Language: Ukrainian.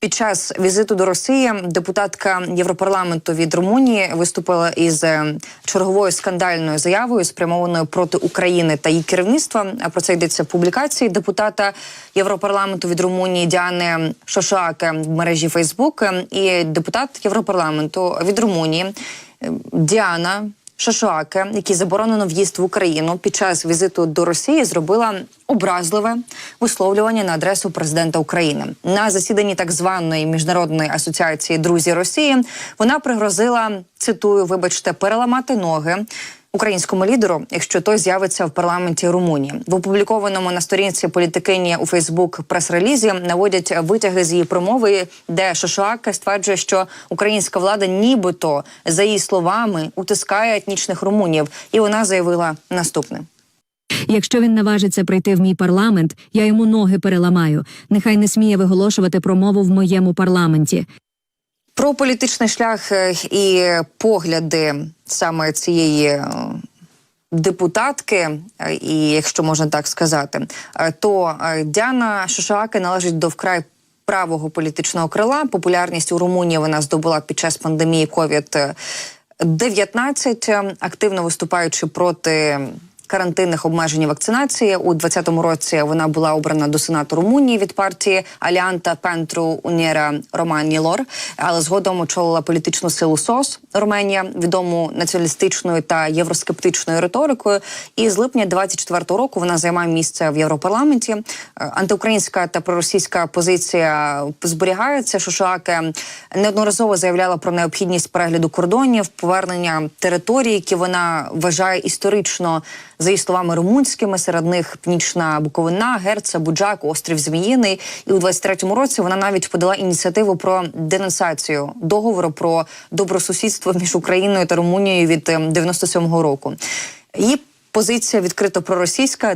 Під час візиту до Росії депутатка Європарламенту від Румунії виступила із е, черговою скандальною заявою, спрямованою проти України та її керівництва. А про це йдеться в публікації депутата Європарламенту від Румунії Діани Шошаке в мережі Фейсбук і депутат Європарламенту від Румунії е, Діана. Шашуаке, який заборонено в'їзд в Україну під час візиту до Росії, зробила образливе висловлювання на адресу президента України на засіданні так званої міжнародної асоціації Друзі Росії. Вона пригрозила цитую, вибачте, переламати ноги. Українському лідеру, якщо той з'явиться в парламенті Румунії, в опублікованому на сторінці політикині у Фейсбук прес-релізі наводять витяги з її промови, де Шошуака стверджує, що українська влада, нібито за її словами, утискає етнічних румунів, і вона заявила наступне. Якщо він наважиться прийти в мій парламент, я йому ноги переламаю. Нехай не сміє виголошувати промову в моєму парламенті. Про політичний шлях е, і погляди саме цієї е, депутатки, е, і якщо можна так сказати, то Діана Шушаки належить до вкрай правого політичного крила. Популярність у Румунії вона здобула під час пандемії COVID 19 активно виступаючи проти. Карантинних обмежень вакцинації у 2020 році вона була обрана до сенату Румунії від партії Аліанта Пентру Уніра Романі Лор, але згодом очолила політичну силу СОС Руменія, відому націоналістичною та євроскептичною риторикою. І з липня 24 року вона займає місце в Європарламенті. Е, Антиукраїнська та проросійська позиція зберігається. Шушаке неодноразово заявляла про необхідність перегляду кордонів, повернення територій, які вона вважає історично за її словами румунськими. Серед них Пнічна Буковина, Герца, Буджак, Острів Зміїний. І у 23-му році вона навіть подала ініціативу про денонсацію договору про добросусідство між Україною та Румунією від ем, 97-го року. Її позиція відкрито проросійська.